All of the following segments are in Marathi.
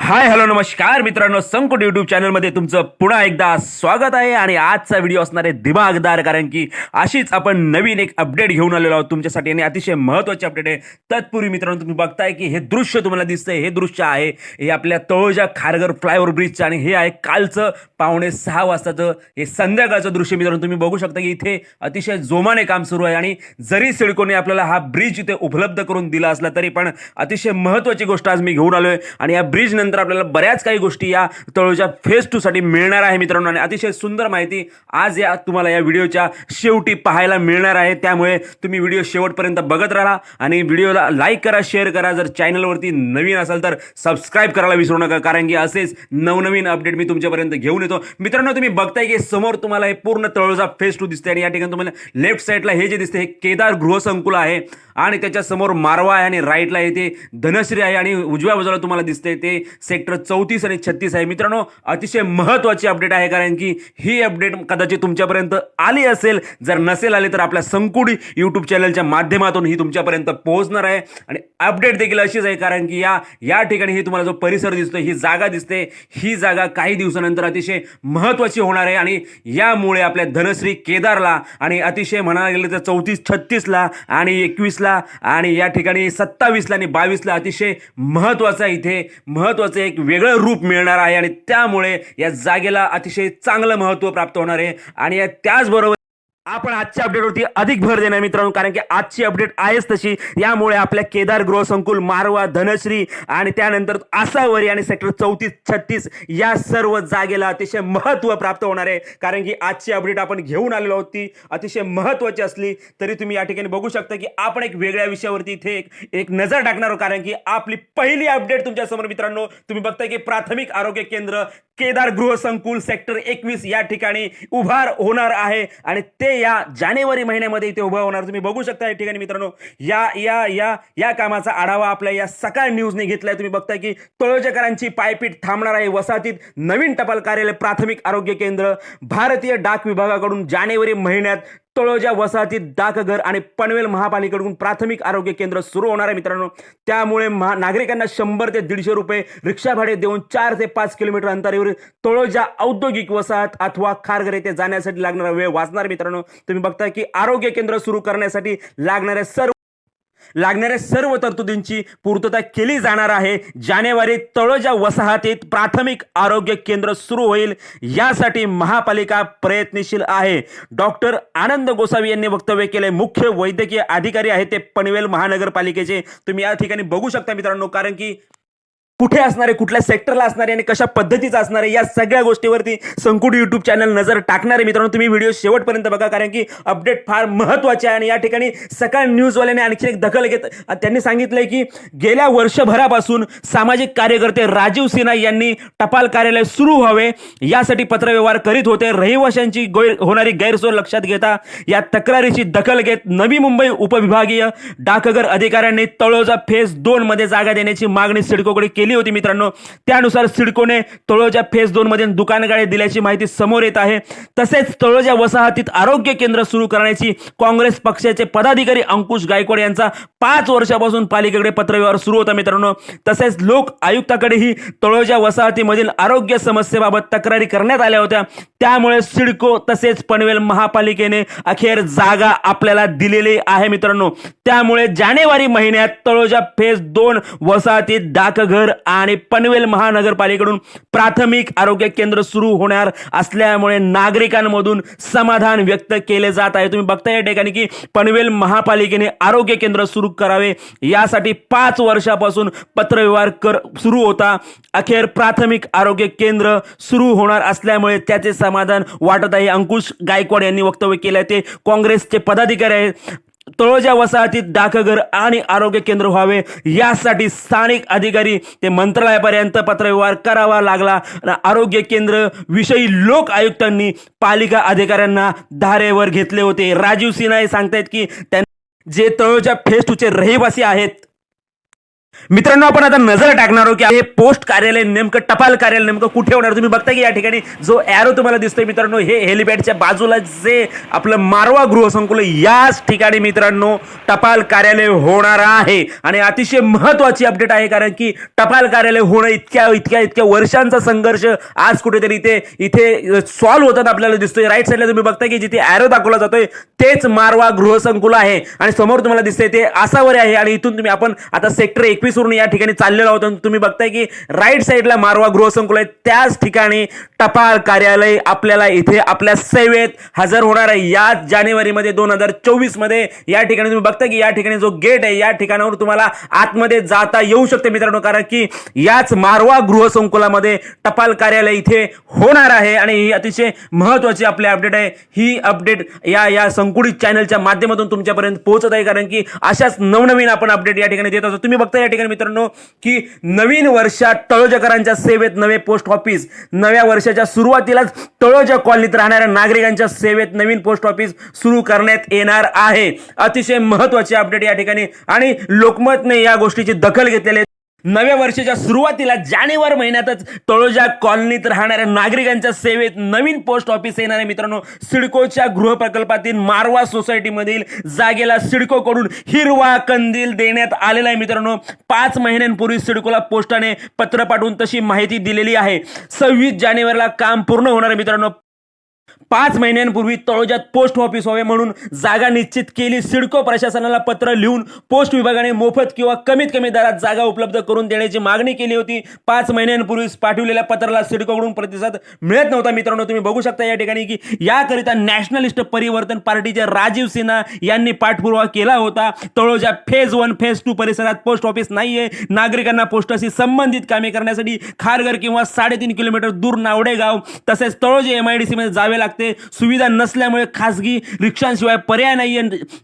हाय हॅलो नमस्कार मित्रांनो संकुट युट्यूब चॅनलमध्ये तुमचं पुन्हा एकदा स्वागत आहे आणि आजचा व्हिडिओ असणार आहे दिमागदार कारण की अशीच आपण नवीन एक अपडेट घेऊन आलेलो आहोत तुमच्यासाठी आणि अतिशय महत्त्वाची अपडेट आहे. तत्पूर्वी मित्रांनो तुम्ही बघताय की हे दृश्य तुम्हाला दिसतंय. हे दृश्य आहे हे आपल्या तळोजा खारघर फ्लायओव्हर ब्रिजचं आणि हे आहे कालचं पावणे सहा वाजताचं हे संध्याकाळचं दृश्य मित्रांनो तुम्ही बघू शकता की इथे अतिशय जोमाने काम सुरू आहे आणि जरी सिडकोने आपल्याला हा ब्रिज इथे उपलब्ध करून दिला असला तरी पण अतिशय महत्त्वाची गोष्ट आज मी घेऊन आलो आहे आणि या ब्रिज त्यानंतर आपल्याला बऱ्याच काही गोष्टी या तळूच्या फेज टू साठी मिळणार आहे मित्रांनो. आणि अतिशय सुंदर माहिती आज या तुम्हाला या व्हिडिओच्या शेवटी पाहायला मिळणार आहे. त्यामुळे तुम्ही व्हिडिओ शेवटपर्यंत बघत राहा आणि व्हिडिओला लाईक करा शेअर करा. जर चॅनलवरती नवीन असाल तर सबस्क्राईब करायला विसरू नका कारण की असेच नवनवीन अपडेट मी तुमच्यापर्यंत घेऊन येतो. मित्रांनो तुम्ही बघताय की समोर तुम्हाला हे पूर्ण तळोजा फेस टू दिसते आणि या ठिकाणी तुम्हाला लेफ्ट साईडला हे जे दिसते हे केदार गृहसंकुल आहे. आणि त्याच्यासमोर मारवा आहे आणि राईटला येते धनश्री आहे आणि उजव्या बाजूला तुम्हाला दिसते ते सेक्टर चौतीस आणि छत्तीस आहे. मित्रांनो अतिशय महत्त्वाची अपडेट आहे कारण की ही अपडेट कदाचित तुमच्यापर्यंत आली असेल. जर नसेल आली तर आपल्या संकुडी यूट्यूब चॅनलच्या माध्यमातून ही तुमच्यापर्यंत पोहोचणार आहे. आणि अपडेट देखील अशीच आहे कारण की या या ठिकाणी ही तुम्हाला जो परिसर दिसतो ही जागा दिसते. ही जागा काही दिवसानंतर अतिशय महत्त्वाची होणार आहे आणि यामुळे आपल्या धनश्री केदारला आणि अतिशय म्हणायला गेलं तर चौतीस छत्तीसला आणि एकवीसला आणि या ठिकाणी सत्तावीसला आणि बावीसला अतिशय महत्त्वाचा इथे. महत्त्वाचं एक वेगळं रूप मिळणार आहे आणि त्यामुळे या जागेला अतिशय चांगलं महत्त्व प्राप्त होणार आहे. आणि त्याचबरोबर आपण आजच्या अपडेटवरती अधिक भर देणार मित्रांनो कारण की आजची अपडेट आहेच तशी. यामुळे आपल्या केदार गृह संकुल मारवा धनश्री आणि त्यानंतर आसावरी आणि सेक्टर चौतीस छत्तीस या सर्व जागेला अतिशय महत्त्व प्राप्त होणार आहे. कारण की आजची अपडेट आपण घेऊन आलेलो आहोत ती अतिशय महत्त्वाची असली तरी तुम्ही या ठिकाणी बघू शकता की आपण एक वेगळ्या विषयावरती इथे एक एक नजर टाकणार आहोत. कारण की आपली पहिली अपडेट तुमच्यासमोर मित्रांनो तुम्ही बघताय की प्राथमिक आरोग्य केंद्र केदार गृहसंकुल सेक्टर एकवीस या ठिकाणी उभार होणार आहे आणि ते या जानेवारी महिन्यामध्ये इथे उभं होणार. तुम्ही बघू शकता या ठिकाणी मित्रांनो या या या या कामाचा आढावा आपल्या या सकाळ न्यूजने घेतलाय. तुम्ही बघताय की तळोजेकरांची पायपीट थांबणार आहे वसाहतीत. नवीन टपाल कार्यालय प्राथमिक आरोग्य केंद्र. भारतीय डाक विभागाकडून जानेवारी महिन्यात तळोजा वसाहतीत डाकघर आणि पनवेल महापालिकेकडून प्राथमिक आरोग्य केंद्र सुरू होणार आहे मित्रांनो. त्यामुळे महा नागरिकांना शंभर ते दीडशे रुपये रिक्षा भाडे देऊन चार ते पाच किलोमीटर अंतरावर तळोजा औद्योगिक वसाहत अथवा खारघर येथे जाण्यासाठी लागणारा वेळ वाचणार मित्रांनो. तुम्ही बघताय की आरोग्य केंद्र सुरू करण्यासाठी लागणाऱ्या सर्व लागणाऱ्या सर्व तरतुदींची पूर्तता केली जाणार आहे. जानेवारी तळोजा वसाहतीत प्राथमिक आरोग्य केंद्र सुरू होईल. यासाठी महापालिका प्रयत्नशील आहे. डॉक्टर आनंद गोसावी यांनी वक्तव्य केले. मुख्य वैद्यकीय अधिकारी आहेत ते पनवेल महानगरपालिकेचे. तुम्ही या ठिकाणी बघू शकता मित्रांनो कारण की कुठे असणारे कुठल्या सेक्टरला असणारे आणि कशा पद्धतीचा असणार आहे या सगळ्या गोष्टीवरती संकुट युट्यूब चॅनल नजर टाकणार आहे मित्रांनो तुम्ही व्हिडिओ शेवटपर्यंत बघा कारण की अपडेट फार महत्त्वाचे आहे आणि या ठिकाणी सकाळ न्यूजवाल्याने आणखी एक दखल घेत त्यांनी सांगितलंय की गेल्या वर्षभरापासून सामाजिक कार्यकर्ते राजीव सिन्हा यांनी टपाल कार्यालय सुरू व्हावे यासाठी पत्रव्यवहार करीत होते. रहिवाशांची गैर होणारी गैरसोय लक्षात घेता या तक्रारीची दखल घेत नवी मुंबई उपविभागीय डाकघर अधिकाऱ्यांनी तळोजा फेज दोनमध्ये जागा देण्याची मागणी सिडकोकडे केली. होती मित्रांनो. त्यानुसार सिडकोने तळोजा फेज दोन मध्ये दुकानगाळे दिल्याची माहिती समोर येत आहे. तसेच तळोजा वसाहतीत आरोग्य केंद्र सुरू करण्याची काँग्रेस पक्षाचे पदाधिकारी अंकुश गायकवाड यांचा पाच वर्षापासून पालिकेकडे पत्रव्यवहार सुरू होता मित्रांनो. तसेच लोक आयुक्ताकडेही तळोजा वसाहतीमधील आरोग्य समस्येबाबत तक्रारी करण्यात आल्या होत्या. त्यामुळे सिडको तसेच पनवेल महापालिकेने अखेर जागा आपल्याला दिलेली आहे मित्रांनो. त्यामुळे जानेवारी महिन्यात तळोजा फेज दोन वसाहतीत डाकघर आणि पनवेल महानगरपालिकेकडून प्राथमिक आरोग्य केंद्र सुरू होणार असल्यामुळे नागरिकांमधून समाधान व्यक्त केले जात आहे. तुम्ही बघता या ठिकाणी की पनवेल महापालिकेने आरोग्य केंद्र सुरू करावे. यासाठी पाच वर्षापासून पत्रव्यवहार कर सुरू होता. अखेर प्राथमिक आरोग्य केंद्र सुरू होणार असल्यामुळे त्याचे समाधान वाटत आहे. अंकुश गायकवाड यांनी वक्तव्य केलं आहे ते काँग्रेसचे पदाधिकारी आहेत. तळोजा वसाहतीत डाकघर आणि आरोग्य केंद्र व्हावे. यासाठी स्थानिक अधिकारी ते मंत्रालयापर्यंत पत्रव्यवहार करावा लागला. आणि आरोग्य केंद्र विषयी लोक आयुक्तांनी पालिका अधिकाऱ्यांना धारेवर घेतले होते. राजीव सिन्हा हे सांगतायत की त्यां जे तळोजा फेस्टूचे रहिवासी आहेत मित्रांनो आपण आता नजर टाकणार आहोत की हे पोस्ट कार्यालय नेमकं टपाल कार्यालय नेमकं कुठे होणार? तुम्ही बघता की या ठिकाणी जो एरो तुम्हाला दिसतोय मित्रांनो हे हेलिपॅडच्या बाजूला जे आपलं मारवा गृहसंकुल याच ठिकाणी मित्रांनो टपाल कार्यालय होणार आहे. आणि अतिशय महत्वाची अपडेट आहे कारण की टपाल कार्यालय होणं इतक्या इतक्या इतक्या वर्षांचा संघर्ष आज कुठेतरी इथे इथे सॉल्व्ह होतात आपल्याला दिसतोय. राईट साईडला तुम्ही बघता की जिथे एरो दाखवला जातोय तेच मारवा गृहसंकुल आहे. आणि समोर तुम्हाला दिसतंय ते आसावरे आहे. आणि इथून तुम्ही आपण आता सेक्टर एकवीस वरून या ठिकाणी चाललेलो आहोत. आणि तुम्ही बघताय की राईट साईडला मारवा गृहसंकुल आहे. त्याच ठिकाणी टपाल कार्यालय आपल्याला इथे आपल्या सेवेत हजर होणार आहे. या जानेवारीमध्ये दोन हजार चोवीसमध्ये या ठिकाणी तुम्ही बघता की या ठिकाणी जो गेट आहे या ठिकाणावर तुम्हाला आतमध्ये जाता येऊ शकते मित्रांनो. कारण की याच मारवा गृहसंकुलामध्ये टपाल कार्यालय इथे होणार आहे. आणि ही अतिशय महत्वाची आपली अपडेट आहे. ही अपडेट या या संकुडित चॅनलच्या माध्यमातून तुमच्यापर्यंत पोहोचत आहे. कारण की अशाच नवनवीन आपण अपडेट या ठिकाणी देत असतो तुम्ही बघता या ठिकाणी मित्रांनो की नवीन वर्षात तळोजकरांच्या सेवेत नवे पोस्ट ऑफिस नव्या वर्षाच्या सुरुवातीलाच तळोजा कॉलनीत राहणाऱ्या नागरिकांच्या सेवेत नवीन पोस्ट ऑफिस सुरू करण्यात येणार आहे. अतिशय महत्वाची अपडेट या ठिकाणी. आणि लोकमतने या गोष्टीची दखल घेतलेली नव्या वर्षाच्या सुरुवातीला जानेवारी महिन्यातच तळोजा कॉलनीत राहणाऱ्या नागरिकांच्या सेवेत नवीन पोस्ट ऑफिस येणार आहे मित्रांनो सिडकोच्या गृहप्रकल्पातील मारवा सोसायटीमधील जागेला सिडकोकडून हिरवा कंदील देण्यात आलेला आहे मित्रांनो. पाच महिन्यांपूर्वी सिडकोला पोस्टाने पत्र पाठवून तशी माहिती दिलेली आहे. सव्वीस जानेवारीला काम पूर्ण होणार आहे मित्रांनो. पाच महिन्यांपूर्वी तळोजात पोस्ट ऑफिस व्हावे म्हणून जागा निश्चित केली. सिडको प्रशासनाला पत्र लिहून पोस्ट विभागाने मोफत किंवा कमीत कमी दरात जागा उपलब्ध करून देण्याची मागणी केली होती. पाच महिन्यांपूर्वी पाठवलेल्या पत्राला सिडकोकडून प्रतिसाद मिळत नव्हता. मित्रांनो तुम्ही बघू शकता या ठिकाणी की याकरिता नॅशनलिस्ट परिवर्तन पार्टीचे राजीव सिन्हा यांनी पाठपुरावा केला होता. Taloja phase one phase two परिसरात पोस्ट ऑफिस नाहीये. नागरिकांना पोस्टाशी संबंधित कामे करण्यासाठी खारघर किंवा साडेतीन किलोमीटर दूर नावडेगाव तसेच तळोजे एम आय डी मध्ये जावे लागते. सुविधा नसल्यामुळे खासगी रिक्षांशिवाय पर्याय नाही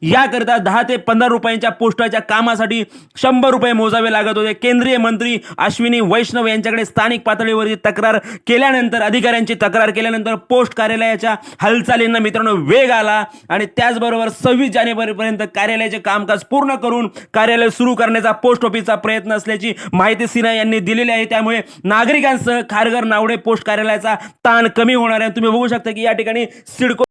याकरिता दहा ते पंधरा रुपयांच्या पोस्टाच्या कामासाठी शंभर रुपये मोजावे लागत होते. केंद्रीय मंत्री अश्विनी वैष्णव यांच्याकडे स्थानिक पातळीवरती तक्रार केल्यानंतर अधिकाऱ्यांची तक्रार केल्यानंतर पोस्ट कार्यालयाच्या हालचालींना मित्रांनो वेग आला आणि त्याचबरोबर सव्वीस जानेवारीपर्यंत कार्यालयाचे कामकाज पूर्ण करून कार्यालय सुरू करण्याचा पोस्ट ऑफिसचा प्रयत्न असल्याची माहिती सिन्हा यांनी दिलेली आहे. त्यामुळे नागरिकांसह खारघर नावडे पोस्ट कार्यालयाचा ताण कमी होणार आहे. तुम्ही बघू शकता की या ठिकाणी सिडको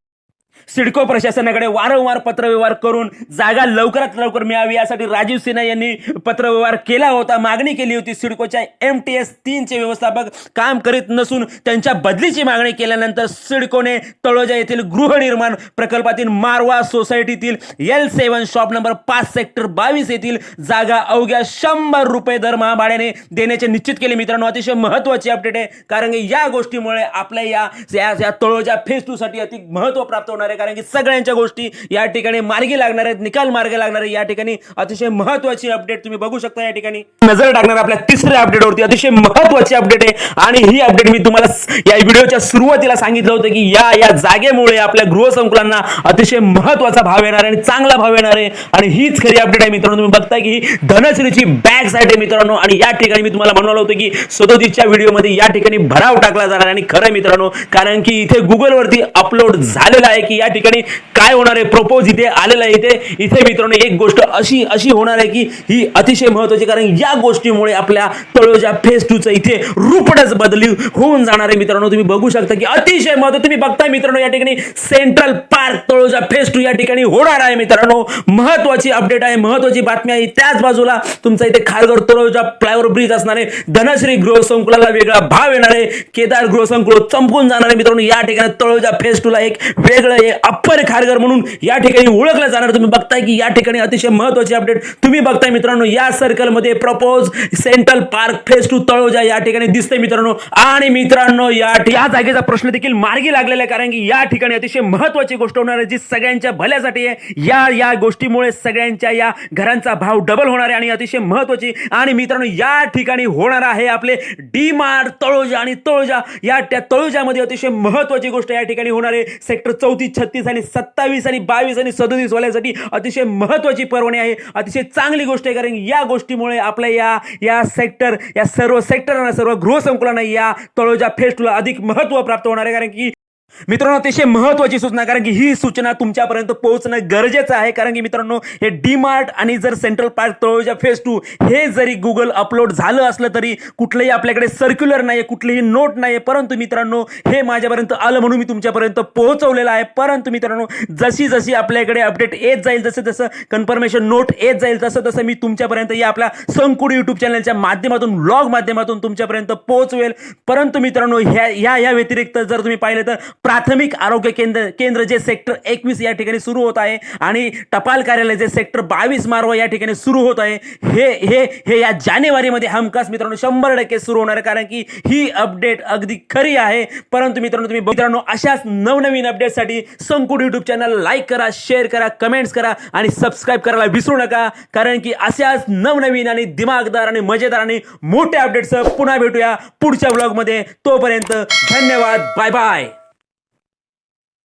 सिडको प्रशासनाकडे वारंवार पत्रव्यवहार करून जागा लवकरात लवकर मिळावी. यासाठी राजीव सिन्हा यांनी पत्रव्यवहार केला होता. मागणी केली होती. सिडकोच्या एम टी एस तीनचे व्यवस्थापक काम करीत नसून त्यांच्या बदलीची मागणी केल्यानंतर सिडकोने तळोजा येथील गृहनिर्माण प्रकल्पातील मारवा सोसायटीतील एल सेवन शॉप नंबर पाच सेक्टर बावीस येथील जागा अवघ्या शंभर रुपये दर महाभाड्याने देण्याचे निश्चित केले. मित्रांनो अतिशय महत्वाची अपडेट आहे. कारण की या गोष्टीमुळे आपल्या या तळोजा फेज टू साठी अति महत्त्व प्राप्त होणार आहे. आहे. कारण की सगळ्यांच्या गोष्टी या ठिकाणी मार्गी लागणार आहेत. निकाल मार्गी लागणार आहे. या ठिकाणी अतिशय महत्वाची अपडेट तुम्ही बघू शकता या ठिकाणी. नजर टाकणार आपल्या तिसऱ्या अपडेटवरती अतिशय महत्वाची अपडेट आहे. आणि ही अपडेट मी तुम्हाला या व्हिडिओच्या सुरुवातीला सांगितलं होतं की या या जागेमुळे आपल्या गृहसंकुलांना अतिशय महत्त्वाचा भाव येणार आहे आणि चांगला भाव येणार आहे. आणि हीच खरी अपडेट आहे मित्रांनो. तुम्ही बघताय की धनश्रीची बॅग साईट आहे मित्रांनो. आणि या ठिकाणी मी तुम्हाला म्हणलं होतं की सदोतीसच्या व्हिडिओमध्ये या ठिकाणी भराव टाकला जाणार आणि खरं मित्रांनो कारण की इथे गुगलवरती अपलोड झालेला आहे की या ठिकाणी काय होणार आहे? प्रपोज इथे आलेलं आहे इथे. इथे मित्रांनो एक गोष्ट अशी अशी होणार आहे की ही अतिशय महत्वाची कारण या गोष्टीमुळे आपल्या तळोजा फेस टूचं इथे रूपडच बदली होऊन जाणार आहे मित्रांनो. तुम्ही बघू शकता की अतिशय महत्त्व तुम्ही बघताय मित्रांनो या ठिकाणी central park Taloja phase two या ठिकाणी होणार आहे मित्रांनो. महत्वाची अपडेट आहे महत्वाची बातमी आहे. त्याच बाजूला तुमचा इथे खारघर तळोजा फ्लायओव्हर ब्रिज असणार आहे. धनश्री गृहसंकुलाला वेगळा भाव येणार आहे. केदार गृहसंकुल चंपून जाणार आहे मित्रांनो. या ठिकाणी तळोजा फेस टूला एक वेगळं अप्पर खारघर म्हणून या ठिकाणी ओळखलं जाणार. तुम्ही बघताय की या ठिकाणी अतिशय महत्वाची अपडेट तुम्ही बघताय मित्रांनो या सर्कलमध्ये propose central park phase two Taloja या ठिकाणी दिसतंय मित्रांनो. आणि मित्रांनो या जागेचा प्रश्न देखील मार्गी लागलेला आहे कारण की या ठिकाणी अतिशय महत्वाची गोष्ट होणार आहे जी सगळ्यांच्या भल्यासाठी आहे. या या गोष्टीमुळे सगळ्यांच्या या घरांचा भाव डबल होणार आहे आणि अतिशय महत्वाची आणि मित्रांनो या ठिकाणी होणार आहे आपले डी मार्ट तळोजा आणि तळोजा. या त्या तळोजामध्ये अतिशय महत्वाची गोष्ट या ठिकाणी होणार आहे. सेक्टर चौतीस छत्तीस आणि सत्तावीस आणि बावीस आणि सदोतीस वाल्यासाठी अतिशय महत्वाची पर्वणी आहे. अतिशय चांगली गोष्ट आहे कारण या गोष्टीमुळे आपल्या या या सेक्टर या सर्व सेक्टरांना सर्व गृहसंकुलांना या तळोजा फेस्टला अधिक महत्त्व प्राप्त होणार आहे कारण की मित्रांनो अतिशय महत्वाची सूचना कारण की ही सूचना तुमच्यापर्यंत पोहोचणं गरजेचं आहे. कारण की मित्रांनो हे डी मार्ट आणि जर central park Taloja phase two हे जरी गुगल अपलोड झालं असलं तरी कुठलंही आपल्याकडे सर्क्युलर नाही कुठलीही नोट नाही परंतु मित्रांनो हे माझ्यापर्यंत आलं म्हणून मी तुमच्यापर्यंत पोहोचवलेलं आहे. परंतु मित्रांनो जशी जशी आपल्याकडे अपडेट येत जाईल जसं जसं कन्फर्मेशन नोट येत जाईल तसं तसं मी तुमच्यापर्यंत या आपल्या संकुड यूट्यूब चॅनलच्या माध्यमातून ब्लॉग माध्यमातून तुमच्यापर्यंत पोहोचवेल. परंतु मित्रांनो ह्या ह्या या व्यतिरिक्त जर तुम्ही पाहिलं तर प्राथमिक आरोग्य केंद्र केंद्र जे सेक्टर एकवीस या ठिकाणी सुरू होत आहे आणि टपाल कार्यालय जे सेक्टर बावीस मारवा या ठिकाणी सुरू होत आहे हे हे हे या जानेवारीमध्ये हमखास मित्रांनो शंभर टक्के सुरू होणार आहे. कारण की ही अपडेट अगदी खरी आहे. परंतु मित्रांनो तुम्ही मित्रांनो अशाच नवनवीन अपडेटसाठी संकुट यूट्यूब चॅनल लाईक करा शेअर करा कमेंट्स करा आणि सबस्क्राईब करायला विसरू नका. कारण की अशाच नवनवीन आणि दिमागदार आणि मजेदार आणि मोठ्या अपडेट्स पुन्हा भेटूया पुढच्या ब्लॉगमध्ये तोपर्यंत धन्यवाद बाय बाय